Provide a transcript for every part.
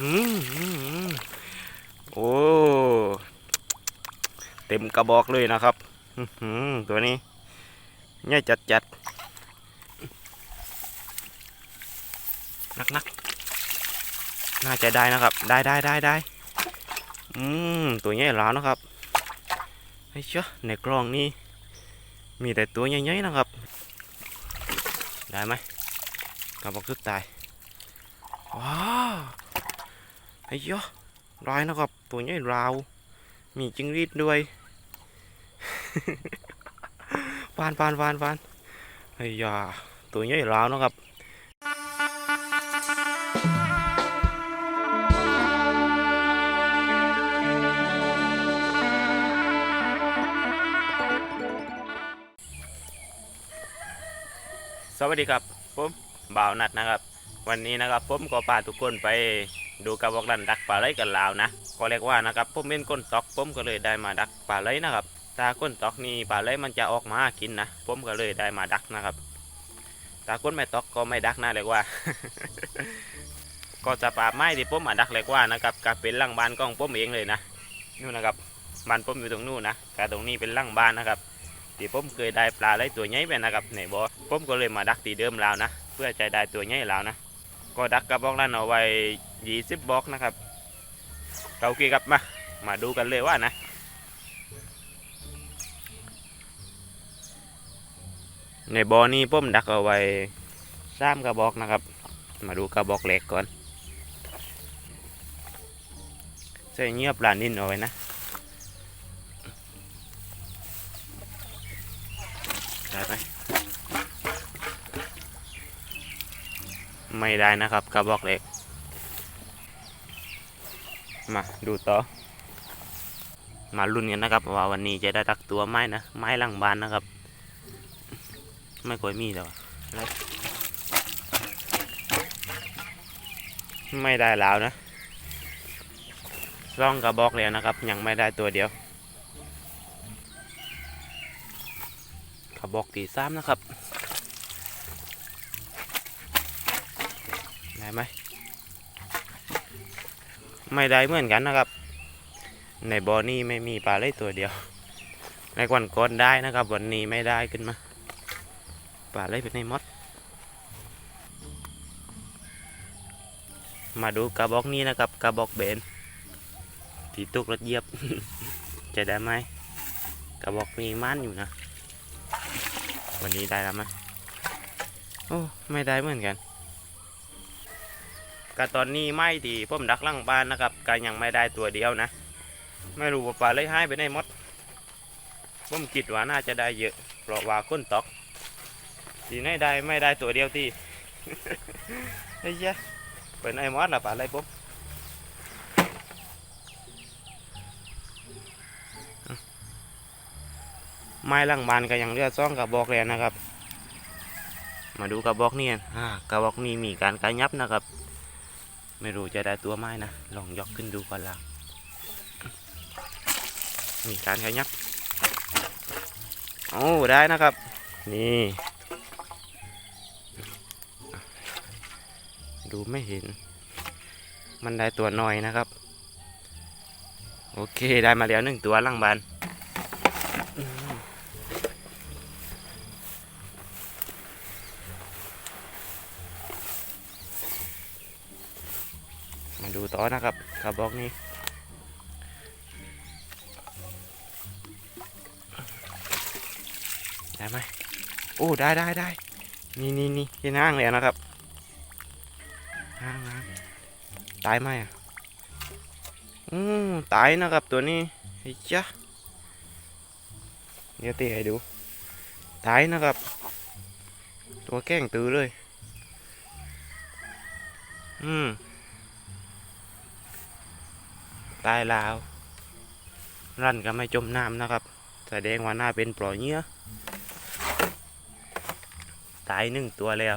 อืมอืมโอ้ เต็มกระบอกเลยนะครับตัวนี้ใหญ่จัดจัดนักนักน่าจะได้นะครับ ได้ได้ได้ได้อืมตัวใหญ่แล้วนะครับไอ้เจ้าในกล่องนี้ มีแต่ตัวใหญ่ๆนะครับ ได้ไหมกระบอกสุดท้ายว้าว ไอ้เจ้าได้นะครับ ตัวใหญ่ราว มีจิงรีดด้วยฟานฟานฟานฟานไอ้ยาตัวใหญ่ราวนะครับสวัสดีครับผมบ่าวนัดนะครับ วันนี้นะครับผมก็พาทุกคนไป ดูกระบอกดันดักปลาไหลกันลาวนะก็เรียกว่านะครับผมเป็นก้นตอกผมก็เลยได้มาดักปลาไหลนะครับถ้าก้นตอกนี่ปลาไหลมันจะออกมากินนะผมก็เลยได้มาดักนะครับถ้าก้นไม่ตอกก็ไม่ดักนะเรียกว่า ก็จะปลาไม้ที่ผมมาดักเรียกว่านะครับก็เป็นหลังบ้านของผมเองเลยนะนู่นนะครับบ้านผมอยู่ตรงนู้นนะแต่ตรงนี้เป็นหลังบ้านนะครับที่ผมเคยได้ปลาไหลตัวใหญ่ไปนะครับในบ่อผมก็เลยมาดักตีเดิมแล้วนะ เพื่อจะได้ตัวใหญ่แล้วนะ ก็ดักกระบอกนั้นเอาไว้ยี่สิบบอกนะครับเราโอเคครับมา มาดูกันเลยว่านะ ในบ่อนี้ผมดักเอาไว้สามกระบอกนะครับ มาดูกระบอกเล็กก่อนใส่เงียบปลานนินเอาไว้นะได้ไหม ไม่ได้นะครับกระบอกเล็ก มาดูต่อ มาลุ้นกันนะครับ ว่าวันนี้จะได้ตักตัวไม้นะ ไม้หลังบานนะครับ ไม่ค่อยมีแต่ว่าอะไรไม่ได้แล้วนะร่องกระบอกแล้วนะครับ ยังไม่ได้ตัวเดียวกระบอกตีซ้ำนะครับ ได้ไหมไม่ได้เหมือนกันนะครับ ในบ่อนี้ไม่มีปลาเลยตัวเดียว ในวันก่อนได้นะครับ วันนี้ไม่ได้ขึ้นมาปลาเลยเป็นในมด มาดูกระบอกนี้นะครับกระบอกเบนที่ตุกรถเยียบ จะได้ไหมกระบอกมีม่นอยู่นะ วันนี้ได้แล้วไหมโอ้ไม่ได้เหมือนกัน ก็ตอนนี้ไม่ที่ผมดักล่างบ้านนะครับก็ยังไม่ได้ตัวเดียวนะ ไม่รู้ว่าปลาเลยหายไปไหนมดผมคิดว่าน่าจะได้เยอะ เพราะว่าคนตอกทีไหนได้ไม่ได้ตัวเดียวที่ไอ้เหี้ยเป็นไอ้มอสละปลาอะไรผมไม้ล่างบานก็ยังเลือซ่องกระบอกแล้วนะครับ มาดูกระบอกนี่กันอ่ากระบอกนี้มีการกระยับนะครับ ไม่รู้จะได้ตัวไม้นะ ลองยกขึ้นดูก่อนละมีการขยับโอ้ได้นะครับ นี่ดูไม่เห็น มันได้ตัวน้อยนะครับ โอเคได้มาแล้วหนึ่งตัวล่างบานอืม มาดูต่อนะครับกระบอกนี้ได้ไหมโอ้ได้ได้ได้นี่นี่นี่ที่นั่งเลยนะครับนั่งนั่งตายไหมอะอืมตายนะครับตัวนี้ไอ้จ้ะเดี๋ยวตีให้ดูตายนะครับ ตัวแก้งตือเลย อืม ตายแล้วรันก็ไม่จมน้ำนะครับ แสดงว่าหน่าเป็นปล่อยเนื้อตายหนึ่งตัวแล้ว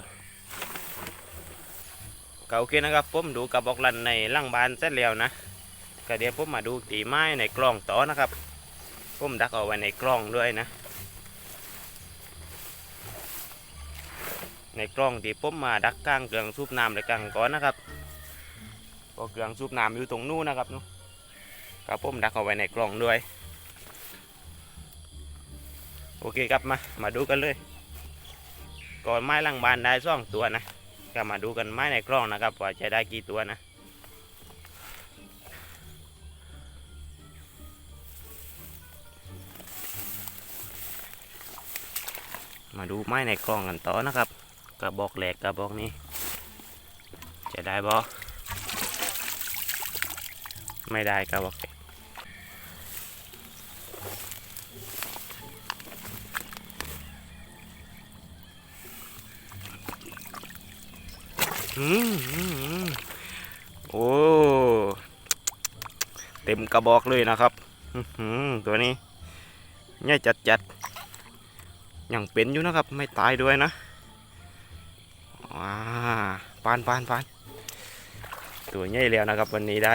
ก็โอเคนะครับผมดูกระบอกลันในล่างบานเสร็จแล้วนะก็เดี๋ยวผมมาดูตีไม้ในกล่องต่อนะครับผมดักเอาไว้ในกล่องด้วยนะ ในกล่องที่ผมมาดักกลางเครื่องสูบน้ำในกลางก่อนนะครับผก็เครื่องสูบน้ำอยู่ตรงนู้นนะครับนู้น กระผมดักเอาไว้ในกล่องด้วย โอเคครับมา มาดูกันเลย ก่อนไม้ลังบานได้สองตัวนะก็มาดูกันไม้ในกล่องนะครับว่าจะได้กี่ตัวนะมาดูไม้ในกล่องกันต่อนะครับกระบอกแหลกกระบอกนี้จะได้บ่ไม่ได้กระบอกแหลก โอ้ เต็มกระบอกเลยนะครับตัวนี้ใหญ่จัดจัดยังเป็นอยู่นะครับ ไม่ตายด้วยนะว้าปานปานปานตัวใหญ่แล้วนะครับวันนี้ได้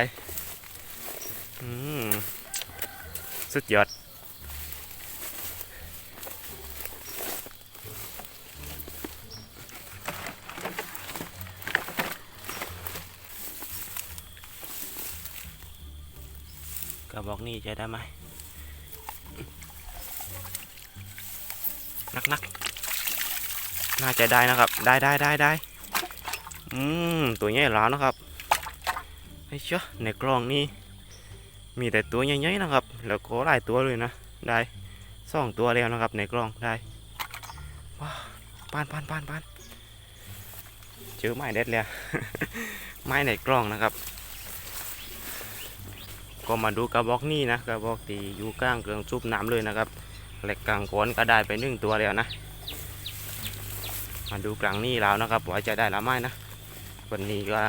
สุดยอด บอกนี้จะได้ไหมนักนักน่าจะได้นะครับ ได้ได้ได้ได้อืมตัวใหญ่แล้วนะครับไอ้เจ้าในกล่องนี้มีแต่ตัวใหญ่ๆนะครับ แล้วก็หลายตัวเลยนะ ได้สองตัวแล้วนะครับ ในกล่องได้ว้าวปานปานปานปานเจอไม้เด็ดแล้ว ไม้ในกล่องนะครับ ก็มาดูกระบอกนี่นะกระบอกที่อยู่กลางเครื่องซุปน้ำเลยนะครับเหล็กกลางก้นก็ได้ไปหนึ่งตัวแล้วนะ มาดูกลางนี่แล้วนะครับว่าจะได้หรือไม่นะ วันนี้ก็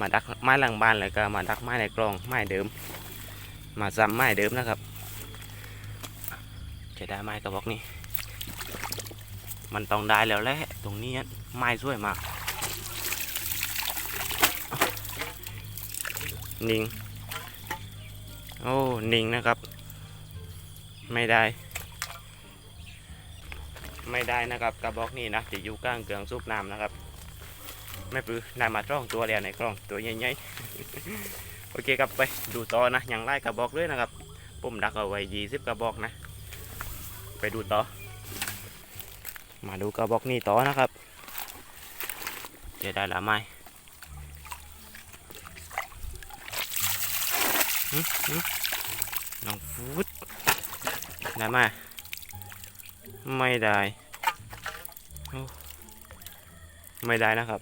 มาดักไม้หลังบ้านเลยก็มาดักไม้ในกล่องไม้เดิม มาซ้ำไม้เดิมนะครับ จะได้ไม้กระบอกนี้ มันต้องได้แล้วแหละตรงนี้ไม้สวยมากนิ่ง โอ้นิ่งนะครับ ไม่ได้ ไม่ได้นะครับกระบอกนี้นะจะอยู่กลางเกลืองซุปน้ำนะครับ ไม่ปื้อได้มาจ้องตัวแล้วในกล้องตัวใหญ่ๆโอเคครับไปดูต่อนะยังไล่กระบอกเลยนะครับผมดักเอาไว้ยี่สิบกระบอกนะ ไปดูต่อ มาดูกระบอกนี้ต่อนะครับจะได้หรือไม่หึหึ น้องฟูดได้ไหมไม่ได้ ไม่ได้นะครับ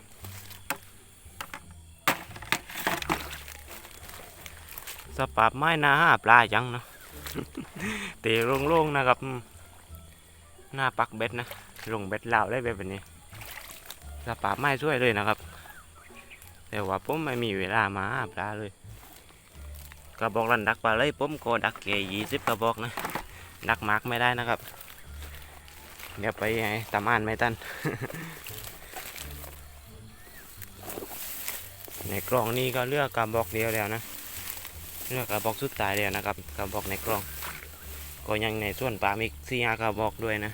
สปาบไม้นาหาปลาจังเนาะเตะโล่งๆนะครับ หน้าปักเบ็ดนะลงเบ็ดเหล่าได้แบบนี้สปาบไม้ช่วยเลยนะครับ แต่ว่าผมไม่มีเวลามาหาปลาเลย กระบอกรันดักปลาเลยผมก็ดักแค่ยี่สิบกระบอกนะ ดักมาร์กไม่ได้นะครับ เดี๋ยวไปไงตามอ่านไม่ตันในกล่องนี้ก็เลือกกระบอกเดียวแล้วนะ เลือกกระบอกสุดท้ายแล้วนะครับกระบอกในกล่อง ก็ยังในส่วนปลามอีกสี่ห้ากระบอกด้วยนะ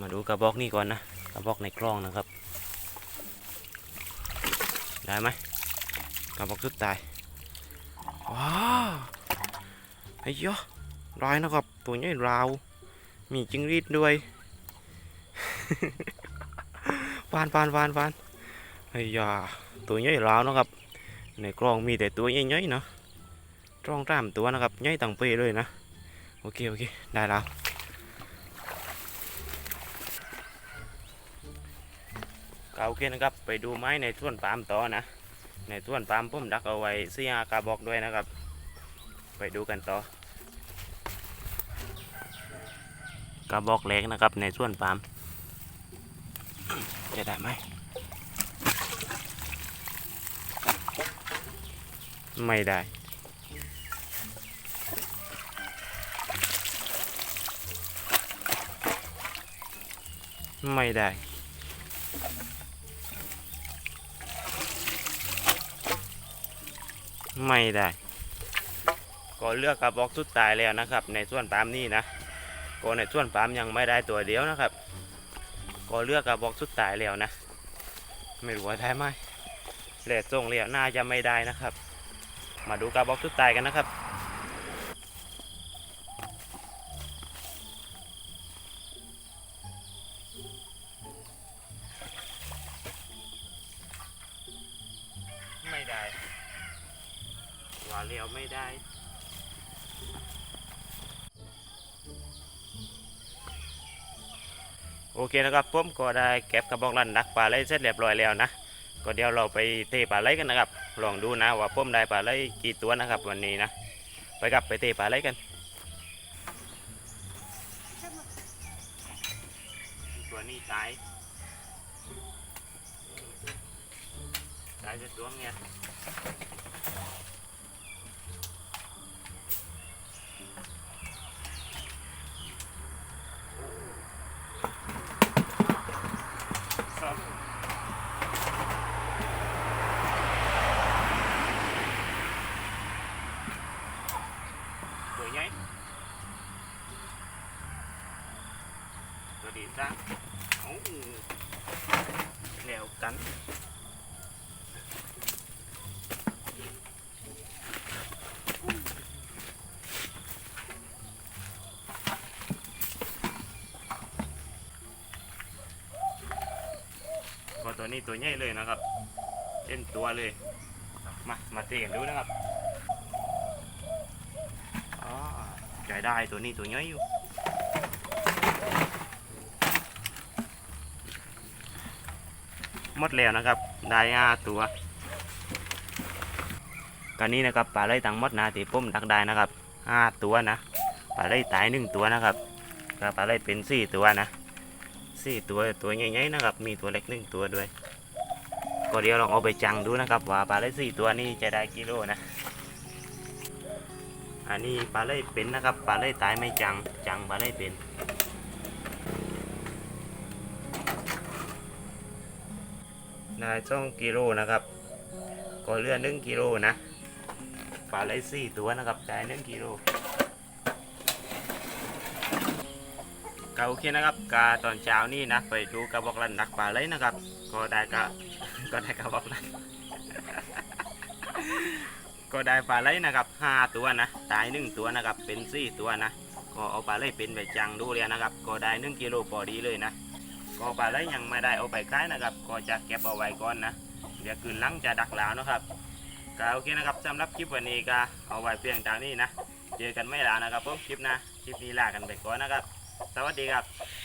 มาดูกระบอกนี้ก่อนนะกระบอกในกล่องนะครับ ได้ไหมกระบอกสุดท้าย ว้าไอ้ยะร้ายนะครับ ตัวใหญ่ราว มีจิงรีดด้วยฟานฟานฟานฟานไอ้ยาตัวใหญ่ราวนะครับ ในกล่องมีแต่ตัวใหญ่ๆเนาะจ้องตามตัวนะครับใหญ่ต่างเปเลยนะ โอเค โอเค ได้แล้วก็โอเคนะครับ ไปดูไม้ในส่วนปาล์มต่อนะ ในส่วนปาล์มผมดักเอาไว้เสียกระบอกด้วยนะครับ ไปดูกันต่อกระบอกเล็กนะครับ ในส่วนปาล์มจะได้ไหมไม่ได้ไม่ได้ ไม่ได้ ก็เลือกกระบอกสุดตายแล้วนะครับ ในส่วนปามนี่นะก็ในส่วนปามยังไม่ได้ตัวเดียวนะครับ ก็เลือกกระบอกสุดตายแล้วนะ ไม่รู้ว่าได้ไหมเลดส่งเลียวน่าจะไม่ได้นะครับ มาดูกระบอกสุดตายกันนะครับ ไม่ได้ว่าเลี้ยวไม่ได้โอเคนะครับผมก็ได้เก็บกระบอกลันดักปลาไหลเสร็จเรียบร้อยแล้วนะก็เดี๋ยวเราไปเตะปลาไหลกันนะครับลองดูนะว่าผมได้ปลาไหลกี่ตัวนะครับ วันนี้นะไปกับไปเตะปลาไหลกันตัวนี้ตายตายจะตัวเนี้ย ตัวใหญ่ จ้าโอ้แล้วกันก็ตัวนี้ตัวใหญ่เลยนะครับเล่นตัวเลย มา มาเตะกันดูนะครับอ๋อใช้ได้ตัวนี้ตัวน้อยอยู่ หมดแล้วนะครับ ได้ห้าตัวกันนี้นะครับปลาไหลตังหมดนะที่ผมดักได้นะครับห้าตัวนะปลาไหลตายหนึ่งตัวนะครับก็ปลาไหลเป็นสี่ตัวนะสี่ตัวตัวใหญ่ๆนะครับ มีตัวเล็กหนึ่งตัวด้วย ก็เดี๋ยวลองเอาไปจังดูนะครับ ว่าปลาไหลสี่ตัวนี้จะได้กิโลนะอันนี้ปลาไหลเป็นนะครับปลาไหลตายไม่จังจังปลาไหลเป็น ได้สองกิโลนะครับก็เลือนหนึ่งกิโลนะปลาไหลสี่ตัวนะครับได้หนึ่งกิโลก็โอเคนะครับกาตอนเช้านี่นะ ไปดูกระบอกลันดักปลาไหลนะครับ ก็ได้กะก็ได้กระบอกลันก็ได้ปลาไหลนะครับห้าตัวนะตายหนึ่งตัวนะครับเป็นสี่ตัวนะก็เอาปลาไหลเป็นไปจังดูเลยนะครับ ก็ได้หนึ่งกิโลพอดีเลยนะ ก็ปลาไหลยังไม่ได้เอาไปขายนะครับ ก็จะเก็บเอาไว้ก่อนนะ เดี๋ยวคืนหลังจะดักแล้วนะครับก็โอเคนะครับสำหรับคลิปวันนี้ก็เอาไว้เพียงเท่านี้นะ เจอกันไม่ลานะครับผมคลิปนะคลิปนี้ลากันไปก่อนนะครับ สวัสดีครับ